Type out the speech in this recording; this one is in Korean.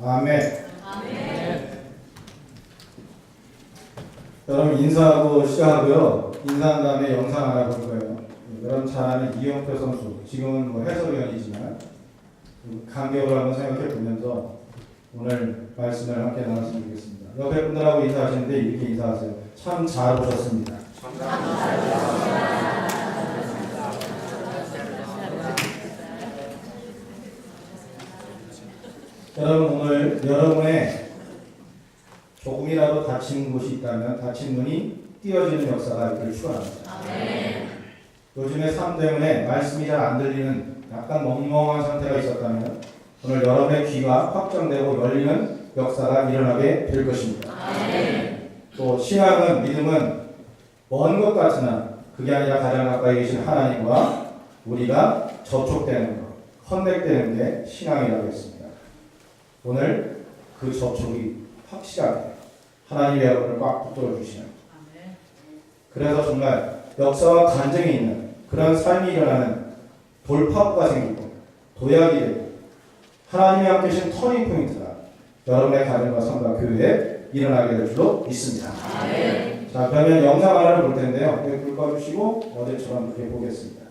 아멘. 여러분 인사하고 시작하고요. 인사한 다음에 영상 하나 볼 거예요. 여러분 잘 아는 이영표 선수, 지금은 뭐 해설위원이지만 간격을 한번 생각해 보면서 오늘 말씀을 함께 나눴으면 좋겠습니다. 옆에 분들하고 인사하시는데 이렇게 인사하세요. 참 잘 오셨습니다. 여러분 오늘 여러분의 조금이라도 다친 곳이 있다면 다친 눈이 띄어지는 역사가 있기를 축원합니다. 요즘에 삶 때문에 말씀이 잘 안 들리는 약간 멍멍한 상태가 있었다면 오늘 여러분의 귀가 확정되고 열리는 역사가 일어나게 될 것입니다. 또 신앙은 믿음은 먼 것 같으나 그게 아니라 가장 가까이 계신 하나님과 우리가 접촉되는 것, 커넥되는 게 신앙이라고 했습니다. 오늘 그 접촉이 확실하게 하나님의 여러분을 꽉 붙들어 주시는 그래서 정말 역사와 간증이 있는 그런 삶이 일어나는 돌파구가 생기고 도약이 되고 하나님이 함께 계신 터닝 포인트가 여러분의 가정과 성과 교회에 일어나게 될 줄로 믿습니다. 자 그러면 영상 하나를 볼 텐데요. 불 꺼주시고 어제처럼 그렇게 보겠습니다.